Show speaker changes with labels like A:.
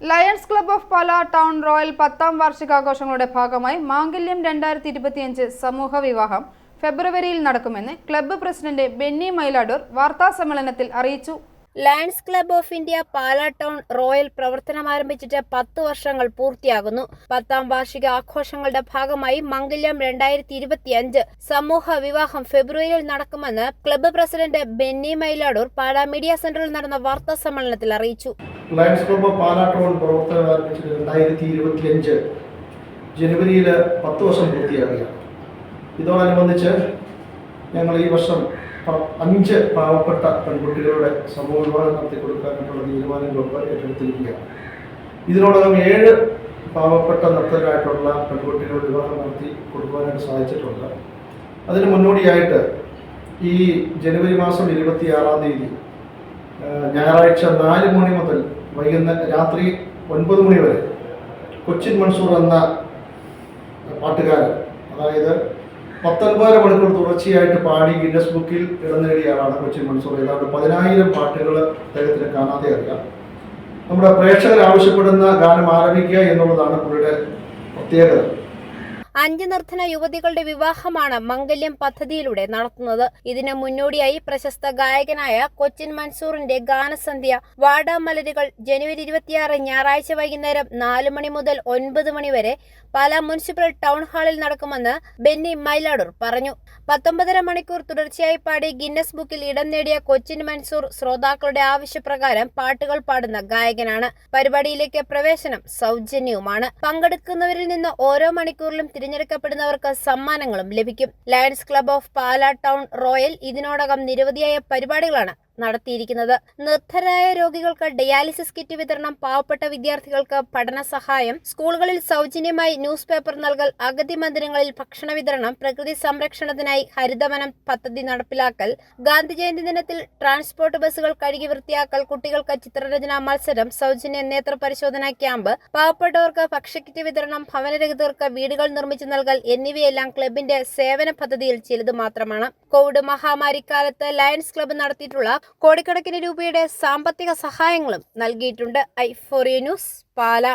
A: Lions club of Pala town royal പത്താം വാർഷികാഘോഷങ്ങളുടെ ഭാഗമായി മാംഗല്യം രണ്ടായിരത്തി ഇരുപത്തിയഞ്ച് സമൂഹ വിവാഹം ഫെബ്രുവരിയിൽ നടക്കുമെന്ന് ക്ലബ്ബ് പ്രസിഡന്റ് ബെന്നി മൈലാഡൂർ വാർത്താ സമ്മേളനത്തിൽ അറിയിച്ചു.
B: Lions club of India Pala town royal പ്രവർത്തനം ആരംഭിച്ചിട്ട് പത്ത് വർഷങ്ങൾ പൂർത്തിയാകുന്നു. പത്താം വാർഷിക ആഘോഷങ്ങളുടെ ഭാഗമായി മംഗല്യം രണ്ടായിരത്തി ഇരുപത്തിയഞ്ച് സമൂഹ വിവാഹം ഫെബ്രുവരിയിൽ നടക്കുമെന്ന് club president Benny Myladoor Pala media centre നടന്ന വാർത്താ സമ്മേളനത്തിൽ അറിയിച്ചു.
C: ലയൺസ് ക്ലബ്ബ് പാലാട്ടോൺ പ്രവർത്തനം ആരംഭിച്ചത് രണ്ടായിരത്തി ഇരുപത്തി അഞ്ച് ജനുവരിയിൽ പത്ത് വർഷം പൂർത്തിയാകുകയാണ്. ഇതോടനുബന്ധിച്ച് ഞങ്ങൾ ഈ വർഷം അഞ്ച് പാവപ്പെട്ട പെൺകുട്ടികളുടെ സമൂഹ വിവാഹം നടത്തി കൊടുക്കാനായിട്ടുള്ള തീരുമാനം ക്ലബ്ബ് ഏറ്റെടുത്തിരിക്കുകയാണ്. ഇതിനോടകം ഏഴ് പാവപ്പെട്ട നർത്തകരായിട്ടുള്ള പെൺകുട്ടികളുടെ വിവാഹം നടത്തി കൊടുക്കുവാനായിട്ട് സാധിച്ചിട്ടുണ്ട്. അതിന് മുന്നോടിയായിട്ട് ഈ ജനുവരി മാസം ഇരുപത്തിയാറാം തീയതി ഏഹ് ഞായറാഴ്ച നാല് മണി മുതൽ വൈകുന്നേരം രാത്രി ഒൻപത് മണി വരെ കൊച്ചിൻ മൺസൂർ എന്ന പാട്ടുകാരൻ അതായത് പത്തൊൻപതര മണിക്കൂർ തുടർച്ചയായിട്ട് പാടി ഗിന്നസ് ബുക്കിൽ ഇടം നേടിയ ആളാണ് കൊച്ചിൻ മൺസൂർ ഏതാണ്ട് പതിനായിരം പാട്ടുകൾ അദ്ദേഹത്തിന് കാണാതെ അറിയാം. നമ്മുടെ പ്രേക്ഷകർ ആവശ്യപ്പെടുന്ന ഗാനം ആലപിക്കുക എന്നുള്ളതാണ് പുള്ളിയുടെ പ്രത്യേകത.
B: അഞ്ച് നിർധന യുവതികളുടെ വിവാഹമാണ് മംഗല്യം പദ്ധതിയിലൂടെ നടത്തുന്നത്. ഇതിന് മുന്നോടിയായി പ്രശസ്ത ഗായകനായ കൊച്ചിൻ മൻസൂറിന്റെ ഗാനസന്ധ്യ. വാടാമലരുകൾ ജനുവരി ഇരുപത്തിയാറ് ഞായറാഴ്ച വൈകുന്നേരം നാല് മണി മുതൽ ഒൻപത് മണി വരെ പാലാ മുനിസിപ്പൽ ടൗൺ ഹാളിൽ നടക്കുമെന്ന് ബെന്നി മൈലാടൂർ പറഞ്ഞു. പത്തൊമ്പതര മണിക്കൂർ തുടർച്ചയായി പാടി ഗിന്നസ് ബുക്കിൽ ഇടം നേടിയ കൊച്ചിൻ മൻസൂർ ശ്രോതാക്കളുടെ ആവശ്യപ്രകാരം പാട്ടുകൾ പാടുന്ന ഗായകനാണ്. പരിപാടിയിലേക്ക് പ്രവേശനം സൗജന്യവുമാണ്. പങ്കെടുക്കുന്നവരിൽ നിന്ന് ഓരോ മണിക്കൂറിലും തിരഞ്ഞെടുക്കപ്പെടുന്നവർക്ക് സമ്മാനങ്ങളും ലഭിക്കും. Lions club of Pala town royal ഇതിനോടകം നിരവധിയായ പരിപാടികളാണ് നടത്തിയിരിക്കുന്നത്. നിർദ്ധരായ രോഗികൾക്ക് ഡയാലിസിസ് കിറ്റ് വിതരണം പാവപ്പെട്ട വിദ്യാർത്ഥികൾക്ക് പഠന സഹായം സ്കൂളുകളിൽ സൗജന്യമായി ന്യൂസ് പേപ്പർ നൽകൽ അഗതി മന്ദിരങ്ങളിൽ ഭക്ഷണ വിതരണം പ്രകൃതി സംരക്ഷണത്തിനായി ഹരിതവനം പദ്ധതി നടപ്പിലാക്കൽ ഗാന്ധി ജയന്തി ദിനത്തിൽ ട്രാൻസ്പോർട്ട് ബസ്സുകൾ കഴുകി വൃത്തിയാക്കൽ കുട്ടികൾക്ക് ചിത്രരചനാ മത്സരം സൗജന്യ നേത്ര പരിശോധനാ ക്യാമ്പ് പാവപ്പെട്ടവർക്ക് ഭക്ഷ്യക്കിറ്റ് വിതരണം ഭവനരഹിതർക്ക് വീടുകൾ നിർമ്മിച്ചു നൽകൽ എന്നിവയെല്ലാം ക്ലബിന്റെ സേവന പദ്ധതിയിൽ ചിലത് മാത്രമാണ്. കോവിഡ് മഹാമാരി മഹാമാരിക്കാലത്ത് ലയൺസ് ക്ലബ്ബ് നടത്തിയിട്ടുള്ള കോടിക്കണക്കിന് രൂപയുടെ സാമ്പത്തിക സഹായങ്ങളും നൽകിയിട്ടുണ്ട്. I news Pala.